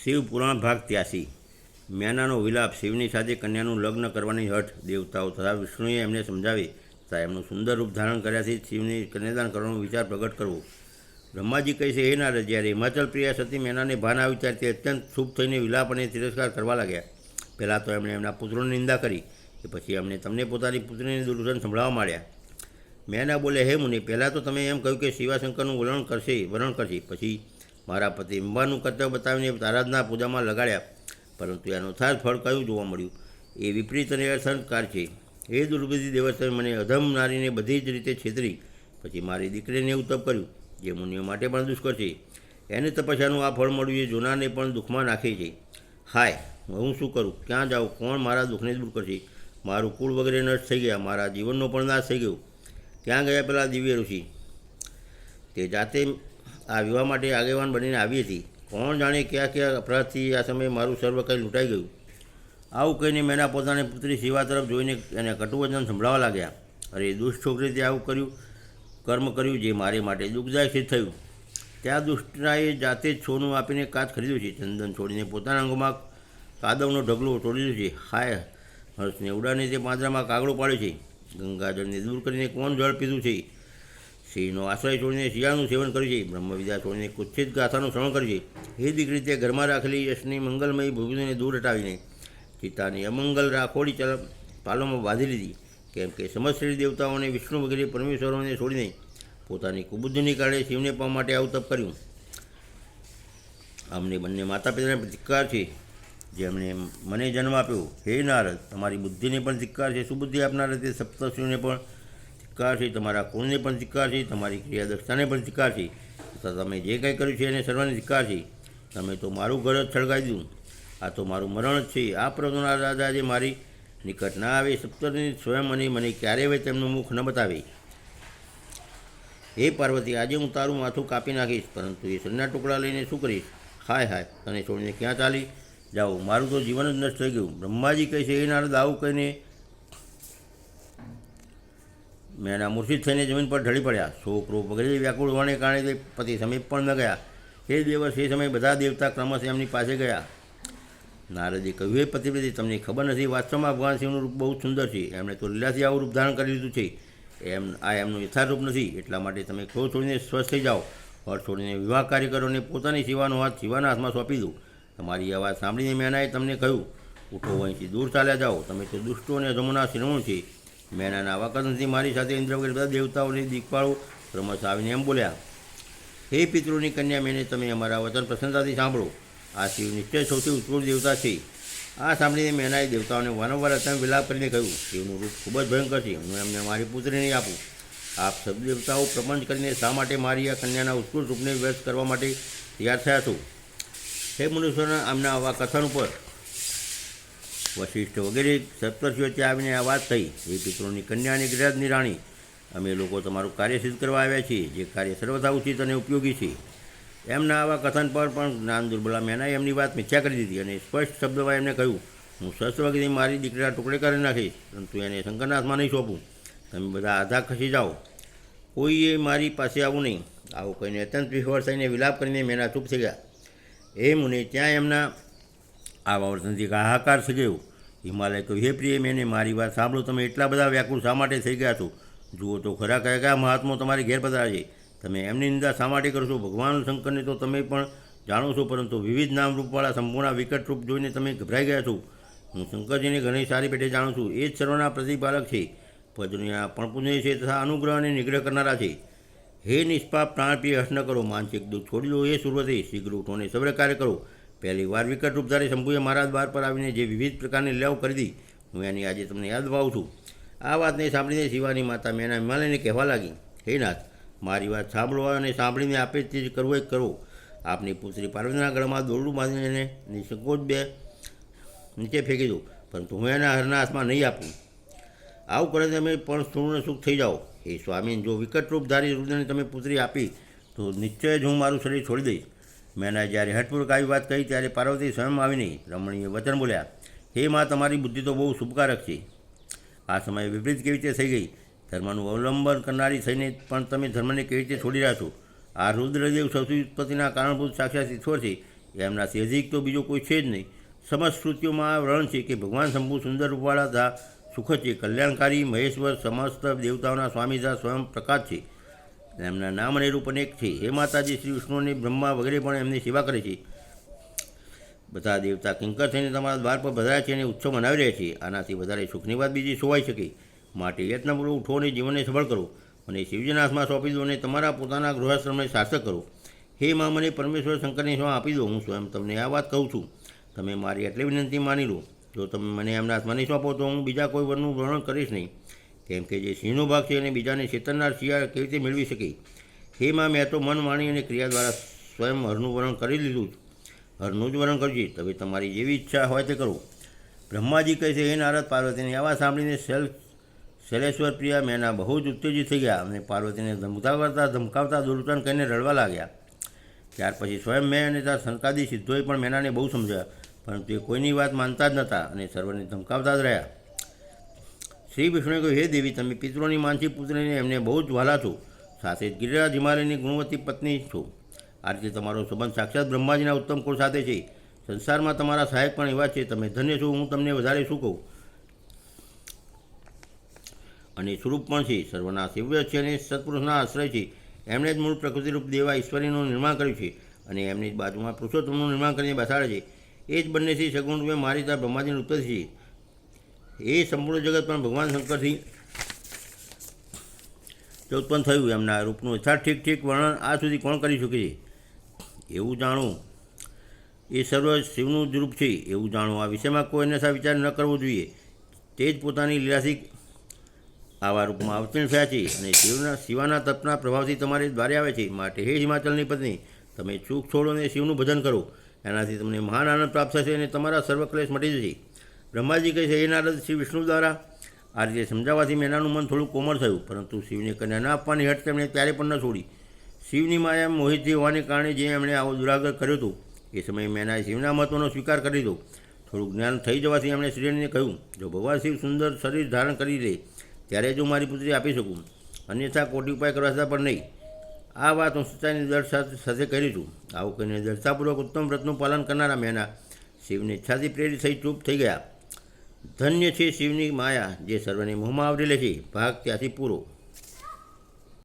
શિવ પુરાણ ભાગ ત્યાસી મેનાનો વિલાપ શિવની સાથે કન્યાનું લગ્ન કરવાની હઠ દેવતાઓ તથા વિષ્ણુએ એમને સમજાવી તથા એમનું સુંદર રૂપ ધારણ કર્યાથી શિવની કન્યાદાન કરવાનો વિચાર પ્રગટ કરવો. બ્રહ્માજી કહે છે, હે નારદ, જ્યારે હિમાચલ પ્રિયા સતી મેનાને ભાન આવ્યું ત્યારે તે અત્યંત શુભ થઈને વિલાપ અને તિરસ્કાર કરવા લાગ્યા. પહેલાં તો એમણે એમના પુત્રોની નિંદા કરી કે પછી એમણે તમને પોતાની પુત્રીની દુર્લન સંભળાવવા માંડ્યા. મેના બોલે, હે મુનિ, પહેલાં તો તમે એમ કહ્યું કે શિવાશંકરનું વલણ કરશે, વરણ કરશે, પછી મારા પતિ અંબાનું કર્તવ્ય બતાવીને આરાધના પૂજામાં લગાડ્યા. પરંતુ એનો થાર ફળ કયું જોવા મળ્યું? એ વિપરીત અને અસંસ્કાર છે. એ દુર્બુદ્ધિ દેવસ્થાને, મને અધમ નારીને બધી જ રીતે છેતરી. પછી મારી દીકરીને એવું તપ કર્યું, જે મુનિઓ માટે પણ દુષ્કર છે. એને તપસ્યાનું આ ફળ મળ્યું, એ જોનારને પણ દુઃખમાં નાખે છે. હાય, હું શું કરું? ક્યાં જાઉં? કોણ મારા દુઃખને દૂર કરશે? મારું કુળ વગેરે નષ્ટ થઈ ગયા, મારા જીવનનો પણ નાશ થઈ ગયો. ક્યાં ગયા પેલા દિવ્ય ઋષિ? તે જાતે આ વિવાહ માટે આગેવાન બનીને આવી હતી. કોણ જાણે કયા કયા અપરાધથી આ સમયે મારું સર્વ કંઈ લૂંટાઈ ગયું. આવું કહીને મેના પોતાની પુત્રી શિવા તરફ જોઈને એને કટુવચન સંભળાવવા લાગ્યા. અરે દુષ્ટ છોકરીથી આવું કર્યું? કર્મ કર્યું જે મારે માટે દુઃખદાયક સિદ્ધ થયું. ત્યાં દુષ્ટરાએ જાતે જ સોનું આપીને કાચ ખરીદ્યું છે. ચંદન છોડીને પોતાના અંગમાં કાદવનો ઢગલો તોડી છે. હાય, હર્ષને ઉડાને તે પાંદરામાં કાગડો પાડ્યો છે. ગંગાજળને દૂર કરીને કોણ જળ પીધું છે? સિંહનો આશ્રય છોડીને શિયાળનું સેવન કરજે બ્રહ્મવિદ્યા છોડીને કુચ્છિત ગાથાનું શ્રવણ કરજે એ દીકરી તે ઘરમાં રાખેલી યશની મંગલમય ભૂમિને દૂર હટાવીને પિતાની અમંગલ રાખોડી ચલ પાલોમાં બાંધી લીધી. કેમ કે સમસ્ત દેવતાઓને વિષ્ણુ વગેરે પરમેશ્વરોને છોડીને પોતાની કુબુદ્ધિની કારણે શિવને પામવા માટે આવું તપ કર્યું. અમને બંને માતા પિતાને ધિક્કાર છે. જેમણે મને જન્મ આપ્યો. હે નારદ, તમારી બુદ્ધિને પણ ધિક્કાર છે. સુબુદ્ધિ આપનારા તે સપ્તર્ષિઓને પણ ધિક્કાર છે, તમારા કુળને પણ ધિક્કાર છે, તમારી ક્રિયાદક્ષતાને પણ ધિક્કાર છે. તથા તમે જે કંઈ કર્યું છે એને સર્વને ધિક્કાર છે. તમે તો મારું ઘર જ સળગાવી દીધું. આ તો મારું મરણ જ છે. આ પ્રભુના દાદા જે મારી નિકટ ના આવે સપ્તરની સ્વયં અને મને ક્યારે હવે તેમનું મુખ ન બતાવે. હે પાર્વતી, આજે હું તારું માથું કાપી નાખીશ, પરંતુ એ સન્ના ટુકડા લઈને શું કરીશ? હાય હાય, તને છોડીને ક્યાં ચાલી? જાઓ, મારું તો જીવન જ નષ્ટ થઈ ગયું. બ્રહ્માજી કહે છે એ નારદ, આવું કહીને મેં એના મૂર્છિત થઈને જમીન પર ઢળી પડ્યા. છોકરો વગેરે વ્યાકુળ હોવાને કારણે તે પતિ સમીપ પણ ન ગયા. એ દિવસ, એ સમયે બધા દેવતા ક્રમશ એમની પાસે ગયા. નારદે કહ્યું એ પતિપતિ તમને ખબર નથી, વાસ્તવમાં ભગવાન શિવનું રૂપ બહુ સુંદર છે. એમણે તો લીલાથી આવું રૂપ ધારણ કરી લીધું છે. એમ, આ એમનું યથાર્થ રૂપ નથી. એટલા માટે તમે ક્રોધ છોડીને સ્વસ્થ થઈ જાઓ. હળ છોડીને વિવાહ કાર્યકરોને પોતાની સેવાનો હાથ શિવાના હાથમાં સોંપી દો તમારી વાત સાંભળીને મેનાએ તમને કહ્યું, ઉઠો, અહીંથી દૂર ચાલ્યા જાઓ. તમે તો દુષ્ટો અને અધમોના શિરોમણ છે. મેનાના આવા કથનથી મારી સાથે ઇન્દ્ર વગેરે બધા દેવતાઓને દીકપાળો ક્રમશ આવીને એમ બોલ્યા, હે પિતૃની કન્યા મેને, તમે અમારા વચન પ્રસન્નતાથી સાંભળો. આ શિવ નિશ્ચય સૌથી ઉત્કૃષ્ટ દેવતા છે. આ સાંભળીને મેનાએ દેવતાઓને વારંવાર અત્યંત વિલાપ કરીને કહ્યું, શિવનું રૂપ ખૂબ જ ભયંકર છે, હું એમને મારી પુત્રી નહીં આપું. આપ સબ દેવતાઓ પ્રપંચ કરીને શા માટે મારી આ કન્યાના ઉત્કૃષ્ટ રૂપને વ્યસ્ત કરવા માટે તૈયાર થયા છો? હે મનુષ્યના, આમના આવા કથન ઉપર વશિષ્ઠ વગેરે સપ્તર્ષિઓ ત્યાં આવીને આ વાત થઈ. એ પિત્રોની કન્યા અને ગિરાજની રાણી. અમે લોકો તમારું કાર્ય સિદ્ધ કરવા આવ્યા છીએ. જે કાર્ય સર્વથા ઉચિત અને ઉપયોગી છે. એમના આવા કથન પર પણ જ્ઞાન દુર્બલા મહેનાએ એમની વાત મિથ્યા કરી દીધી અને સ્પષ્ટ શબ્દમાં એમને કહ્યું, હું શસ્ત્ર વગેરે મારી દીકરીના ટુકડે કરી નાખીશ, પરંતુ એને શંકરનાથમાં નહીં સોંપું. તમે બધા આધા ખસી જાઓ. કોઈએ મારી પાસે આવું નહીં. આવું કહીને અત્યંત વિહવળ થઈને વિલાપ કરીને મેના ચૂપ થઈ ગયા. એ મુને, ત્યાં એમના આવા વર્તનથી હાહાકાર થઈ ગયો હિમાલય કહ્યું હે પ્રિય મેને, મારી વાત સાંભળો. તમે એટલા બધા વ્યાકુળ શા માટે થઈ ગયા છો? જુઓ તો ખરા કયા કયા મહાત્મા તમારી ઘેર પધારા છે. તમે એમની નિંદા શા માટે કરશો ભગવાન શંકરને તો તમે પણ જાણો છો, પરંતુ વિવિધ નામ રૂપવાળા સંપૂર્ણ વિકટ રૂપ જોઈને તમે ગભરાઈ ગયા છો. હું શંકરજીને ઘણી સારી પેટે જાણું છું. એ જ સર્વના પ્રતિપાલક છે. પદુનિયા પણ પુણ્ય છે તથા અનુગ્રહ અને નિગ્રહ કરનારા છે. હે નિષ્પાપ પ્રાણપ્રિય હર્ષ ન કરો. માનસિક દુઃખ છોડી દો. એ સુરતે શીઘ્ર ઉઠોને સબ્ર કાર્ય કરો. પહેલી વાર વિકટ રૂપધારી શંભુએ મારા દ્વાર પર આવીને જે વિવિધ પ્રકારની લેવ કરી દી, હું એની આજે તમને યાદ અપાવું છું. આ વાતને સાંભળીને શિવાની માતા મેના હિમાલયને કહેવા લાગી, હે નાથ, મારી વાત સાંભળો અને સાંભળીને આપે તે જ કરવો એ કરો. આપની પુત્રી પાર્વતીના ગળમાં દોરડું બાંધીને એને નિસંકોચ બે નીચે ફેંકી દો પરંતુ હું એના હરના હાથમાં નહીં આપું. આવું કરે તમે પણ પૂર્ણ સુખ થઈ જાઓ. એ સ્વામી જો વિકટ રૂપધારી રૂપને તમે પુત્રી આપી, તો નિશ્ચય જ હું મારું શરીર છોડી દઈશ. મેના જ્યારે હટપુર આવી વાત કહી ત્યારે પાર્વતી સ્વયં આવીને રમણીએ વચન બોલ્યા, હે માં, તમારી બુદ્ધિ તો બહુ શુભકારક છે. આ સમયે વિપરીત કેવી રીતે થઈ ગઈ? ધર્મનું અવલંબન કરનારી થઈને પણ તમે ધર્મને કેવી રીતે છોડી રહ્યા છો? આ રુદ્રદેવ સૌથી ઉત્પત્તિના કારણભૂત સાક્ષાત ઈશ્વર છે. એમના અધિક તો બીજો કોઈ છે જ નહીં. સમસ્ત શ્રુતિઓમાં આ છે કે ભગવાન શંભુ સુંદર રૂપવાળા હતા સુખ છે. કલ્યાણકારી મહેશ્વર સમસ્ત દેવતાઓના સ્વામી તથા સ્વયં પ્રકાશ છે. એમના નામ અને રૂપ અનેક છે. હે માતાજી, શ્રી વિષ્ણુની બ્રહ્મા વગેરે પણ એમની સેવા કરે છે. બધા દેવતા કિંકર થઈને તમારા દ્વાર પર પધાર્યા છે અને ઉત્સવ મનાવી રહ્યા છે. આનાથી વધારે સુખની વાત બીજી સોવાઈ શકે? માટે યત્નપૂર્વક ઉઠો અને જીવનને સફળ કરો અને શિવજીના હાથમાં સોંપી દો અને તમારા પોતાના ગૃહાશ્રમને સાર્થક કરો. હે મા, મને પરમેશ્વર શંકરની સેવા આપી દો. હું સ્વયં તમને આ વાત કહું છું. તમે મારી એટલી વિનંતી માની લો. જો તમે મને એમના હાથમાં નહીં સોંપો તો હું બીજા કોઈ વરનું વર્ણન કરીશ નહીં. કેમ કે જે સિંહનો ભાગ છે અને બીજાને ચેતનનાર શિયાળ કેવી રીતે મેળવી શકે? હેમાં મેં તો મન માણી અને ક્રિયા દ્વારા સ્વયં હરનું વર્ણન કરી લીધું હરનું જ વર્ણન કરજે. તમે તમારી જેવી ઈચ્છા હોય તે કરો. બ્રહ્માજી કહે છે, હે નારદ, પાર્વતીને આવા સાંભળીને શૈલ, શૈલેશ્વર પ્રિયા મેના બહુ જ ઉત્તેજિત થઈ ગયા. અને પાર્વતીને ધમકાવતા ધમકાવતા દુર્લટન કહીને રડવા લાગ્યા. ત્યાર પછી સ્વયં મેં અને ત્યાં સંકાદી સિદ્ધોએ પણ મેનાને બહુ સમજ્યા પરંતુ એ કોઈની વાત માનતા જ નહોતા અને સર્વને ધમકાવતા જ રહ્યા. શ્રી વિષ્ણુએ કહ્યું, હે દેવી, તમે પિતૃની માનસી પુત્રીને એમને બહુ જ વાલા છો. સાથે જ ગિરિરાજ હિમાલયની ગુણવત્તી પત્ની છો. આ રીતે તમારો સંબંધ સાક્ષાત બ્રહ્માજીના ઉત્તમ કુળ સાથે છે. સંસારમાં તમારા સહાયક પણ એવા છે. તમે ધન્ય છો, હું તમને વધારે શું કહું? અને સ્વરૂપ પણ છે. સર્વના શિવ્ય છે અને સત્પુરુષના આશ્રય છે. એમણે જ મૂળ પ્રકૃતિરૂપ દેવા ઈશ્વરીનું નિર્માણ કર્યું છે અને એમની જ બાજુમાં પુરુષોત્તમનું નિર્માણ કરીને બેસાડે છે. એ જ બંનેથી સગુણ રૂપે મારી ત્યાં બ્રહ્માજીની ઉત્પત્તિ છે. એ સંપૂર્ણ જગત પણ ભગવાન શંકરથી જ ઉત્પન્ન થયું એમના રૂપનું. યથાર્થ ઠીક ઠીક વર્ણન આ સુધી કોણ કરી શકે છે? એવું જાણવું એ સર્વ શિવનું જ રૂપ છે એવું જાણવું આ વિષયમાં કોઈ અન્યથા વિચાર ન કરવો જોઈએ. તે જ પોતાની લીલાથી આવા રૂપમાં અવતીર્ણ થયા છે અને શિવના, શિવાના તપના પ્રભાવથી તમારે દ્વારે આવે છે. માટે હે હિમાચલની પત્ની, તમે ચૂક છોડો અને શિવનું ભજન કરો. એનાથી તમને મહાન આનંદ પ્રાપ્ત થશે અને તમારા સર્વ ક્લેશ મટી જશે. બ્રહ્માજી કહે છે એ નારદ, શ્રી વિષ્ણુ દ્વારા. આ રીતે સમજાવવાથી મેનાનું મન થોડું કોમળ થયું, પરંતુ શિવને કન્યા ન આપવાની હટ તેમણે ત્યારે પણ ન છોડી. શિવની માયા મોહિતથી હોવાને કારણે જે એમણે આવો દુરાગ્રહ કર્યો હતો, એ સમયે મેનાએ શિવના મહત્વનો સ્વીકાર કરી દીધો. થોડું જ્ઞાન થઈ જવાથી એમણે શ્રીને કહ્યું, જો ભગવાન શિવ સુંદર શરીર ધારણ કરી લે ત્યારે જ હું મારી પુત્રી આપી શકું. અન્યથા કોટી ઉપાય કરવા છતાં પણ નહીં. આ વાત હું સચ્ચાઈની દર સાથે સાથે કરી છું. આવું કહીને દર્શાપૂર્વક ઉત્તમ વ્રતનું પાલન કરનારા મેના શિવની ઈચ્છાથી પ્રેરિત થઈ ચૂપ થઈ ગયા. ધન્ય છે શિવની માયા જે સર્વને મોહમાં આવરી લે છે. ભાગ ત્યાંથી પૂરો.